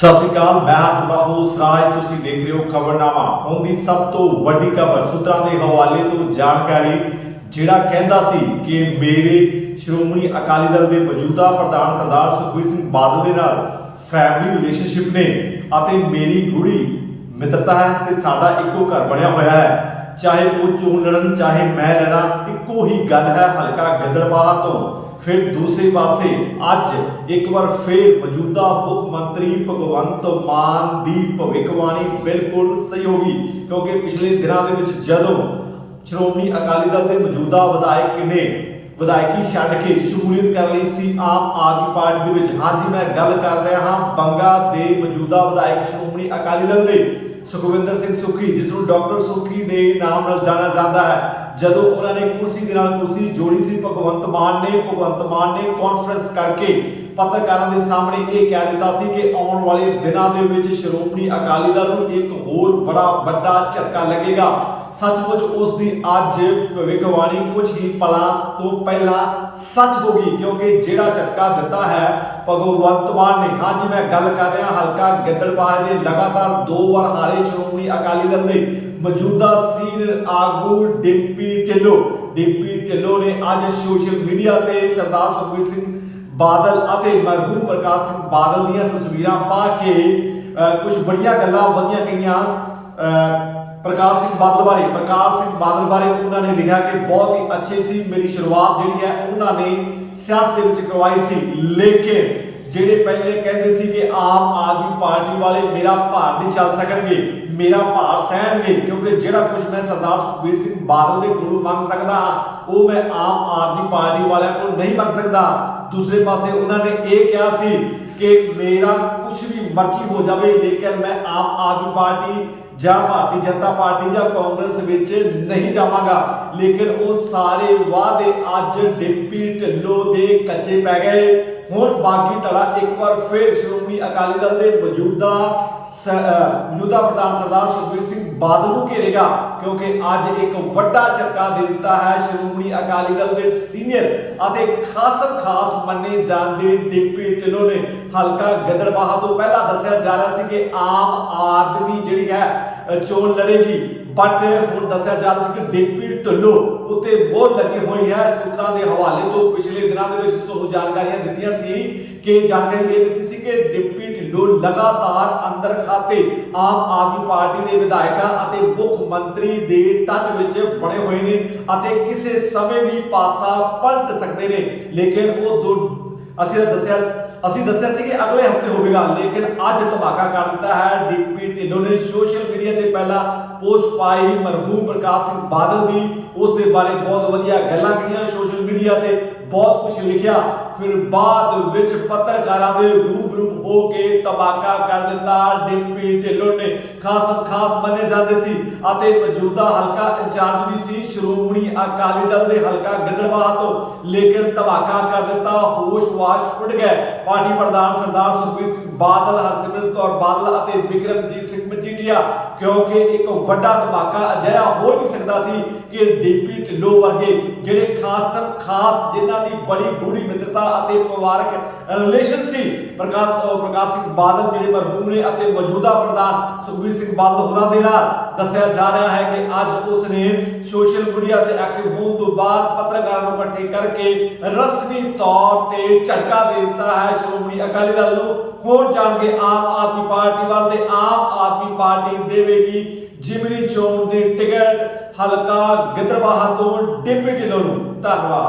ਸਤਿ ਸ਼੍ਰੀ ਅਕਾਲ, ਮੈਂ ਤੁਹਾਡਾ ਹੋਸਟ ਰਾਜ, ਤੁਸੀਂ ਦੇਖ ਰਹੇ ਹੋ ਖਬਰਨਾਮਾ। ਹੁਣ ਦੀ ਸਭ ਤੋਂ ਵੱਡੀ ਖਬਰ ਸੂਤਰਾਂ ਦੇ ਹਵਾਲੇ ਤੋਂ ਜਾਣਕਾਰੀ, ਜਿਹੜਾ ਕਹਿੰਦਾ ਸੀ ਕਿ ਮੇਰੇ ਸ਼੍ਰੋਮਣੀ ਅਕਾਲੀ ਦਲ ਦੇ ਮੌਜੂਦਾ ਪ੍ਰਧਾਨ ਸਰਦਾਰ ਸੁਖਬੀਰ ਸਿੰਘ ਬਾਦਲ ਦੇ ਨਾਲ ਫੈਮਿਲੀ ਰਿਲੇਸ਼ਨਸ਼ਿਪ ਨੇ ਅਤੇ ਮੇਰੀ ਗੁੜੀ ਮਿੱਤਰਤਾ ਹੈ, ਤੇ ਸਾਡਾ ਇੱਕੋ ਘਰ ਬਣਿਆ ਹੋਇਆ ਹੈ। ਚਾਹੇ ਉਹ ਚੋਣ ਲੜਨ, ਚਾਹੇ ਮੈਂ ਲੜਾਂ, ਇੱਕੋ ਹੀ ਗੱਲ ਹੈ ਹਲਕਾ ਗਿੱਦੜਬਾਹਾ ਤੋਂ। ਫਿਰ ਦੂਸਰੇ ਪਾਸੇ ਅੱਜ ਇੱਕ ਵਾਰ ਫੇਰ ਮੌਜੂਦਾ ਮੁੱਖ ਮੰਤਰੀ ਭਗਵੰਤ ਮਾਨ ਦੀ ਭਵਿੱਖਬਾਣੀ ਬਿਲਕੁਲ ਸਹੀ ਹੋਗੀ ਕਿਉਂਕਿ ਪਿਛਲੇ ਦਿਨਾਂ ਦੇ ਵਿੱਚ ਜਦੋਂ ਸ਼੍ਰੋਮਣੀ ਅਕਾਲੀ ਦਲ ਦੇ ਮੌਜੂਦਾ ਵਿਧਾਇਕ ਨੇ ਵਿਧਾਇਕੀ ਛੱਡ ਕੇ ਸ਼ਮੂਲੀਅਤ ਕਰ ਲਈ ਸੀ ਆਮ ਆਦਮੀ ਪਾਰਟੀ ਦੇ ਵਿੱਚ। ਹਾਂਜੀ, ਮੈਂ ਗੱਲ ਕਰ ਰਿਹਾ ਹਾਂ ਬੰਗਾ ਦੇ ਮੌਜੂਦਾ ਵਿਧਾਇਕ ਸ਼੍ਰੋਮਣੀ ਅਕਾਲੀ ਦਲ ਦੇ। ਸੁਖਵਿੰਦਰ ਸਿੰਘ ਸੁਖੀ, ਜਿਸ ਨੂੰ ਡਾਕਟਰ ਸੁਖੀ ਦੇ ਨਾਮ ਨਾਲ ਜਾਣਿਆ ਜਾਂਦਾ ਹੈ, ਜਦੋਂ ਉਹਨਾਂ ਨੇ ਕੁਰਸੀ ਦੇ ਨਾਲ ਕੁਰਸੀ ਜੋੜੀ ਸੀ, ਭਗਵੰਤ ਮਾਨ ਨੇ, ਭਗਵੰਤ ਮਾਨ ਨੇ ਕਾਨਫਰੰਸ ਕਰਕੇ ਪੱਤਰਕਾਰਾਂ ਦੇ ਸਾਹਮਣੇ ਇਹ ਕਹਿ ਦਿੱਤਾ ਸੀ ਕਿ ਆਉਣ ਵਾਲੇ ਦਿਨਾਂ ਦੇ ਵਿੱਚ ਸ਼੍ਰੋਮਣੀ ਅਕਾਲੀ ਦਲ ਨੂੰ ਇੱਕ ਹੋਰ ਬੜਾ ਵੱਡਾ ਝਟਕਾ ਲੱਗੇਗਾ। ਸੱਚਮੁੱਚ ਉਸ ਦੀ ਅੱਜ ਭਵਿੱਖਬਾਣੀ ਕੁਝ ਹੀ ਪਲਾਂ ਤੋਂ ਪਹਿਲਾਂ ਸੱਚ ਹੋ ਗਈ, ਕਿਉਂਕਿ ਜਿਹੜਾ ਝਟਕਾ ਦਿੱਤਾ ਹੈ ਭਗਵੰਤ ਮਾਨ ਨੇ। ਹਾਂਜੀ ਮੈਂ ਗੱਲ ਕਰ ਰਿਹਾ, ਹਲਕਾ ਗਿੱਦੜਬਾਹ ਦੇ ਲਗਾਤਾਰ ਦੋ ਵਾਰ ਹਾਰੇ ਸ਼੍ਰੋਮਣੀ ਅਕਾਲੀ ਦਲ ਦੇ ਮੌਜੂਦਾ ਸੀਨੀਅਰ ਆਗੂ ਡਿੰਪੀ ਢਿੱਲੋਂ। ਡਿੰਪੀ ਢਿੱਲੋਂ ਨੇ ਅੱਜ ਸੋਸ਼ਲ ਮੀਡੀਆ ਤੇ ਸਰਦਾਰ ਸੁਖਬੀਰ ਸਿੰਘ ਬਾਦਲ ਅਤੇ ਮਰਹੂਮ ਪ੍ਰਕਾਸ਼ ਸਿੰਘ ਬਾਦਲ ਦੀਆਂ ਤਸਵੀਰਾਂ ਪਾ ਕੇ ਕੁਝ ਬੜੀਆਂ ਗੱਲਾਂ ਵਧੀਆਂ ਗਈਆਂ ਪ੍ਰਕਾਸ਼ ਸਿੰਘ ਬਾਦਲ ਬਾਰੇ, ਪ੍ਰਕਾਸ਼ ਸਿੰਘ ਬਾਦਲ ਬਾਰੇ ਉਹਨਾਂ ਨੇ ਲਿਖਿਆ ਕਿ ਬਹੁਤ ਹੀ ਅੱਛੇ ਸੀ, ਮੇਰੀ ਸ਼ੁਰੂਆਤ ਜਿਹੜੀ ਹੈ ਉਹਨਾਂ ਨੇ ਸਿਆਸਤ ਦੇ ਵਿੱਚ ਕਰਵਾਈ ਸੀ। ਲੇਕਿਨ ਜਿਹੜੇ ਪਹਿਲੇ ਕਹਿੰਦੇ ਸੀ ਕਿ ਆਮ ਆਦਮੀ ਪਾਰਟੀ ਵਾਲੇ ਮੇਰਾ ਭਾਰ ਨਹੀਂ ਚੱਲ ਸਕਣਗੇ, ਮੇਰਾ ਭਾਰ ਸਹਿਣਗੇ, ਕਿਉਂਕਿ ਜਿਹੜਾ ਕੁਝ ਮੈਂ ਸਰਦਾਰ ਸੁਖਬੀਰ ਸਿੰਘ ਬਾਦਲ ਦੇ ਕੋਲੋਂ ਮੰਗ ਸਕਦਾ ਹਾਂ, ਉਹ ਮੈਂ ਆਮ ਆਦਮੀ ਪਾਰਟੀ ਵਾਲਿਆਂ ਕੋਲ ਨਹੀਂ ਮੰਗ ਸਕਦਾ। ਦੂਸਰੇ ਪਾਸੇ ਉਹਨਾਂ ਨੇ ਇਹ ਕਿਹਾ ਸੀ ਕਿ ਮੇਰਾ ਕੁਝ ਵੀ ਮਰਜ਼ੀ ਹੋ ਜਾਵੇ, ਲੇਕਿਨ ਮੈਂ ਆਮ ਆਦਮੀ ਪਾਰਟੀ ਜਾਂ ਭਾਰਤੀ ਜਨਤਾ ਪਾਰਟੀ ਜਾਂ ਕਾਂਗਰਸ ਵਿੱਚ ਨਹੀਂ ਜਾਵਾਂਗਾ। ਲੇਕਿਨ ਉਹ ਸਾਰੇ ਵਾਅਦੇ ਅੱਜ ਡਿੰਪੀ ਢਿੱਲੋਂ ਦੇ ਕੱਚੇ ਪੈ ਗਏ। ਹੁਣ ਬਾਗੀ ਧੜਾ ਇੱਕ ਵਾਰ ਫਿਰ ਸ਼੍ਰੋਮਣੀ ਅਕਾਲੀ ਦਲ ਦੇ ਮੌਜੂਦਾ ਮੌਜੂਦਾ ਪ੍ਰਧਾਨ ਸਰਦਾਰ ਸੁਖਬੀਰ ਸਿੰਘ ਬਾਦਲ ਨੂੰ ਘੇਰੇਗਾ, ਕਿਉਂਕਿ ਅੱਜ ਇੱਕ ਵੱਡਾ ਝਟਕਾ ਦੇ ਦਿੱਤਾ ਹੈ ਸ਼੍ਰੋਮਣੀ ਅਕਾਲੀ ਦਲ ਦੇ ਸੀਨੀਅਰ ਅਤੇ ਖਾਸਮ ਖਾਸ ਮੰਨੇ ਜਾਂਦੇ ਡਿੰਪੀ ਢਿੱਲੋਂ ਨੇ। ਹਲਕਾ ਗਦੜਬਾਹਾ ਤੋਂ ਪਹਿਲਾਂ ਦੱਸਿਆ ਜਾ ਰਿਹਾ ਸੀ ਕਿ ਆਮ ਆਦਮੀ ਜਿਹੜੀ ਹੈ ਚੋਣ ਲੜੇਗੀ। ਬਟ ਹੁਣ ਦੱਸਿਆ ਜਾ ਰਿਹਾ ਸੀ ਕਿ ਡਿੰਪੀ ਢਿੱਲੋਂ ਉੱਤੇ ਬਹੁਤ ਲੱਗੀ ਹੋਈ ਹੈ। ਸੂਤਰਾਂ ਦੇ ਹਵਾਲੇ ਤੋਂ ਪਿਛਲੇ ਦਿਨਾਂ ਦੇ ਵਿੱਚ ਤੁਹਾਨੂੰ ਜਾਣਕਾਰੀਆਂ ਦਿੱਤੀਆਂ ਸੀ ਕਿ ਜਾਣਕਾਰੀ ਇਹ ਦਿੱਤੀ ਸੀ ਕਿ ਡਿੰਪੀ ਢਿੱਲੋਂ ਲਗਾਤਾਰ ਅੰਦਰ ਖਾਤੇ ਆਮ ਆਦਮੀ ਪਾਰਟੀ ਦੇ ਵਿਧਾਇਕਾਂ ਅਤੇ ਮੁੱਖ ਮੰਤਰੀ ਦੇ ਟੱਚ ਵਿੱਚ ਬਣੇ ਹੋਏ ਨੇ ਅਤੇ ਕਿਸੇ ਸਮੇਂ ਵੀ ਪਾਸਾ ਪਲਟ ਸਕਦੇ ਨੇ। ਲੇਕਿਨ ਉਹ ਦੋ ਅਸੀਂ ਤਾਂ ਦੱਸਿਆ ਅਸੀਂ ਦੱਸਿਆ ਸੀ ਕਿ ਅਗਲੇ ਹਫ਼ਤੇ ਹੋਵੇਗਾ, ਲੇਕਿਨ ਅੱਜ ਧਮਾਕਾ ਕਰ ਦਿੱਤਾ ਹੈ ਡੀਪੀ ਢਿੱਲੋਂ ਨੇ। ਸੋਸ਼ਲ ਮੀਡੀਆ ਤੇ ਪਹਿਲਾਂ ਪੋਸਟ ਪਾਈ ਮਰਹੂਮ ਪ੍ਰਕਾਸ਼ ਸਿੰਘ ਬਾਦਲ ਦੀ, ਉਸ ਦੇ ਬਾਰੇ ਬਹੁਤ ਵਧੀਆ ਗੱਲਾਂ ਕਹੀਆਂ ਸੋਸ਼ਲ ਮੀਡੀਆ ਤੇ। ਬਹੁਤ ਕੁਝ ਲਿਖਿਆ। ਫਿਰ ਬਾਅਦ ਵਿੱਚ ਪੱਤਰਕਾਰਾਂ ਦੇ ਰੂਬਰੂ ਹੋ ਕੇ ਧਮਾਕਾ ਕਰ ਦਿੱਤਾ। ਡਿੰਪੀ ਢਿੱਲੋਂ ਨੇ ਖਾਸ ਖਾਸ ਮੰਨੇ ਜਾਂਦੇ ਸੀ ਅਤੇ ਮੌਜੂਦਾ ਹਲਕਾ ਇੰਚਾਰਜ ਵੀ ਸੀ। ਸ਼੍ਰੋਮਣੀ ਅਕਾਲੀ ਦਲ ਦੇ ਹਲਕਾ ਗਿੱਦੜਬਾਹਾ ਤੋਂ ਲੇਕਿਨ ਧਮਾਕਾ ਕਰ ਦਿੱਤਾ। ਹੋਸ਼-ਵਾਸ਼ ਉੱਡ ਗਏ ਪਾਰਟੀ ਪ੍ਰਧਾਨ ਸਰਦਾਰ ਸੁਖਬੀਰ ਸਿੰਘ ਬਾਦਲ, ਹਰਸਿਮਰਤ ਕੌਰ ਬਾਦਲ ਅਤੇ ਵਿਕਰਮਜੀਤ ਸਿੰਘ ਮਜੀਠੀਆ, ਕਿਉਂਕਿ ਇੱਕ ਵੱਡਾ ਧਮਾਕਾ ਅਜਿਹਾ ਹੋ ਨਹੀਂ ਸਕਦਾ ਸੀ ਕਿ ਡੀਪੀ ਢਿੱਲੋਂ ਵਰਗੇ ਜਿਹੜੇ ਖਾਸ ਖਾਸ ਜਿਨ੍ਹਾਂ ਦੀ ਬੜੀ ਗੂੜੀ ਮਿੱਤਰਤਾ ਅਤੇ ਪਰਿਵਾਰਕ ਰਿਲੇਸ਼ਨ ਸੀ ਪ੍ਰਕਾਸ਼ ਪ੍ਰਕਾਸ਼ ਸਿੰਘ ਬਾਦਲ ਜਿਹੜੇ ਮਰਹੂਮ ਨੇ ਅਤੇ ਮੌਜੂਦਾ ਪ੍ਰਧਾਨ ਸੁਖਬੀਰ ਸਿੰਘ ਬਾਦਲ ਹੋਰਾਂ ਦੇ ਨਾਲ ਦੱਸਿਆ ਜਾ ਰਿਹਾ ਹੈ ਕਿ ਅੱਜ ਉਸ ਨੇ ਸੋਸ਼ਲ ਮੀਡੀਆ ਤੇ ਐਕਟਿਵ ਹੋਣ ਤੋਂ ਬਾਅਦ ਪੱਤਰਕਾਰਾਂ ਨੂੰ ਇਕੱਠੇ ਕਰਕੇ ਰਸਮੀ ਤੌਰ ਤੇ ਝਟਕਾ ਦੇ ਦਿੱਤਾ ਹੈ ਸ਼੍ਰੋਮਣੀ ਅਕਾਲੀ ਦਲ ਨੂੰ ਹੁਣ ਜਾਣਗੇ ਆਮ ਆਦਮੀ ਪਾਰਟੀ ਵੱਲ ਤੇ ਆਮ ਆਦਮੀ ਪਾਰਟੀ ਦੇਵੇਗੀ ਜਿਮਨੀ ਚੋਣ ਦੀ ਟਿਕਟ ਹਲਕਾ ਗਿੱਦੜਬਾਹਾ ਤੋਂ ਡਿਪਟੀ ਢਿੱਲੋਂ ਨੂੰ ਧੰਨਵਾਦ